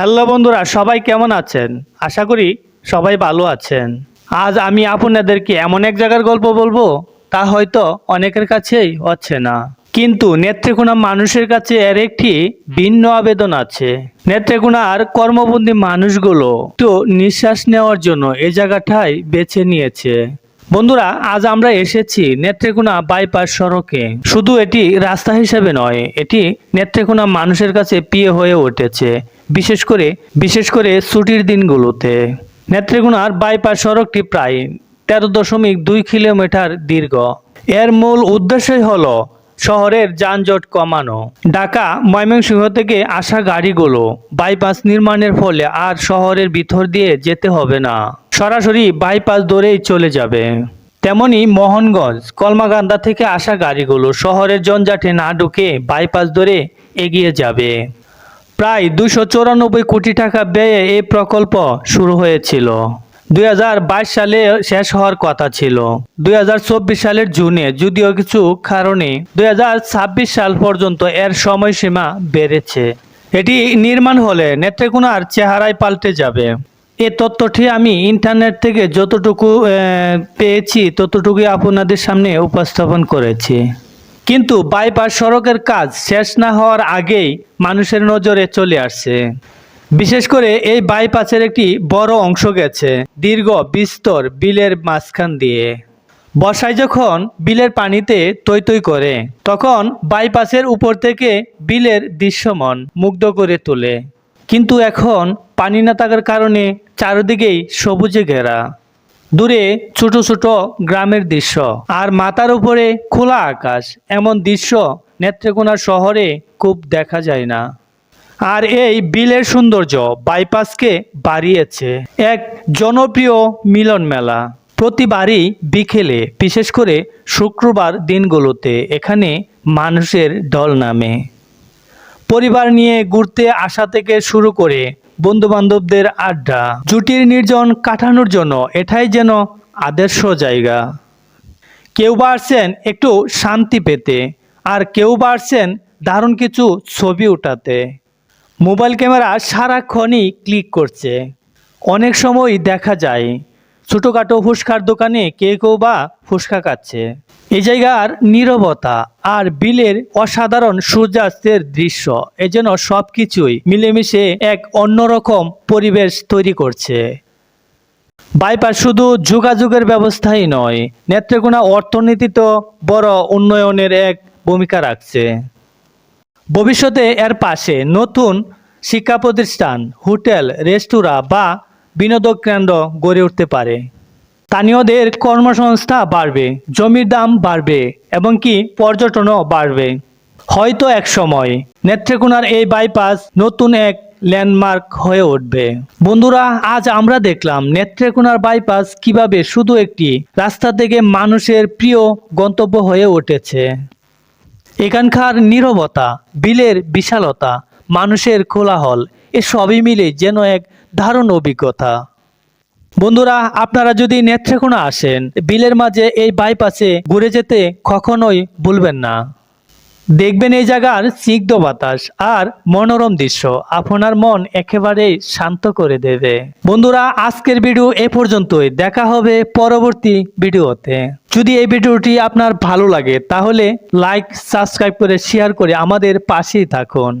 Hello বন্ধুরা, সবাই কেমন আছেন? আশা করি সবাই ভালো আছেন। আজ আমি আপনাদেরকে এমন এক জায়গার গল্প বলব, তা হয়তো অনেকের কাছেই হচ্ছে না। কিন্তু নেত্রকোনা মানুষের কাছে এর একটি ভিন্ন আবেদন আছে। নেত্রকোনার কর্মবন্দী মানুষগুলো তো নিঃশ্বাস নেওয়ার জন্য এই জায়গাটাই বেছে নিয়েছে। বন্ধুরা, আজ আমরা এসেছি নেত্রকোনা বাইপাস সড়কে। শুধু এটি রাস্তা হিসেবে নয়, এটি নেত্রকোনা মানুষের কাছে প্রিয় হয়ে উঠেছে, বিশেষ করে বিশেষ করে ছুটির দিনগুলোতে। নেত্রকোনার বাইপাস সড়কটি প্রায় তেরো দশমিক দুই কিলোমিটার দীর্ঘ। এর মূল উদ্দেশ্যই হল শহরের যানজট কমানো। ঢাকা, ময়মনসিংহ থেকে আসা গাড়িগুলো বাইপাস নির্মাণের ফলে আর শহরের ভিতর দিয়ে যেতে হবে না। সরাসরি বাইপাস ধরেই চলে যাবে। তেমনি মোহনগঞ্জ কলমাকান্দা থেকে আসা গাড়িগুলো শহরের জঞ্জাটে না ঢুকে বাইপাস ধরে এগিয়ে যাবে। প্রায় দুশো কোটি টাকা ব্যয়ে এই প্রকল্প শুরু হয়েছিল। দুই হাজার বাইশ সালে শেষ হওয়ার কথা ছিল। দুই হাজার চব্বিশ সালের জুনে যদিও কিছু কারণে দুই হাজার ছাব্বিশ সাল পর্যন্ত এর সময়সীমা বেড়েছে। এটি নির্মাণ হলে নেত্রকোনার চেহারায় পাল্টে যাবে। এ তথ্যটি আমি ইন্টারনেট থেকে যতটুকু পেয়েছি, ততটুকুই আপনাদের সামনে উপস্থাপন করেছি। কিন্তু বাইপাস সড়কের কাজ শেষ না হওয়ার আগেই মানুষের নজরে চলে আসছে। বিশেষ করে এই বাইপাসের একটি বড় অংশ গেছে, দীর্ঘ বিস্তর বিলের মাঝখান দিয়ে। বর্ষায় যখন বিলের পানিতে তৈ তৈ করে, তখন বাইপাসের উপর থেকে বিলের দৃশ্যমান মুগ্ধ করে তোলে। কিন্তু এখন পানি না থাকার কারণে চারিদিকেই সবুজে ঘেরা। দূরে ছোট ছোট গ্রামের দৃশ্য। আর মাথার উপরে খোলা আকাশ, এমন দৃশ্য নেত্রকোনা শহরে খুব দেখা যায় না। আর এই বিলের সৌন্দর্য বাইপাসকে বাড়িয়েছে। এক জনপ্রিয় মিলন মেলা। প্রতিবারই বিকেলে, বিশেষ করে শুক্রবার দিনগুলোতে, এখানে মানুষের ঢল নামে। পরিবার নিয়ে ঘুরতে আসা থেকে শুরু করে বন্ধু বান্ধবদের আড্ডা। জুটির নির্জন কাটানোর জন্য এটাই যেন আদর্শ জায়গা। কেউ বা আসছেন একটু শান্তি পেতে, আর কেউ বা আসছেন দারুণ কিছু ছবি উঠাতে। মোবাইল ক্যামেরা সারাক্ষণই ক্লিক করছে। অনেক সময় দেখা যায় ছোটোখাটো ফুসকার দোকানে কে কেউ বা ফুসকা খাচ্ছে। এই জায়গার নীরবতা আর বিলের অসাধারণ সূর্যাস্তের দৃশ্য এ যেন সব কিছুই মিলেমিশে এক অন্যরকম পরিবেশ তৈরি করছে। বাইপাস শুধু যোগাযোগের ব্যবস্থাই নয়, নেত্রকোনা অর্থনীতিতে বড় উন্নয়নের এক ভূমিকা রাখছে। ভবিষ্যতে এর পাশে নতুন শিক্ষা প্রতিষ্ঠান, হোটেল, রেস্তোরাঁ বা বিনোদন কেন্দ্র গড়ে উঠতে পারে। স্থানীয়দের কর্মসংস্থা বাড়বে, জমির দাম বাড়বে এবং কি পর্যটনও বাড়বে। হয়তো এক সময় নেত্রকোনার এই বাইপাস নতুন এক ল্যান্ডমার্ক হয়ে উঠবে। বন্ধুরা, আজ আমরা দেখলাম নেত্রকোনার বাইপাস কীভাবে শুধু একটি রাস্তা থেকে মানুষের প্রিয় গন্তব্য হয়ে উঠেছে। এখানকার নীরবতা, বিলের বিশালতা, মানুষের কোলাহল এ সবই মিলে যেন এক দারুণ অভিজ্ঞতা। বন্ধুরা, আপনারা যদি নেত্রকোনা আসেন, বিলের মাঝে এই বাইপাসে ঘুরে যেতে কখনোই ভুলবেন না। দেখবেন এই জায়গার সিগ্ধ বাতাস আর মনোরম দৃশ্য আপনার মন একেবারেই শান্ত করে দেবে। বন্ধুরা, আজকের ভিডিও এ পর্যন্তই। দেখা হবে পরবর্তী ভিডিওতে। যদি এই ভিডিওটি আপনার ভালো লাগে, তাহলে লাইক, সাবস্ক্রাইব করে শেয়ার করে আমাদের পাশেই থাকুন।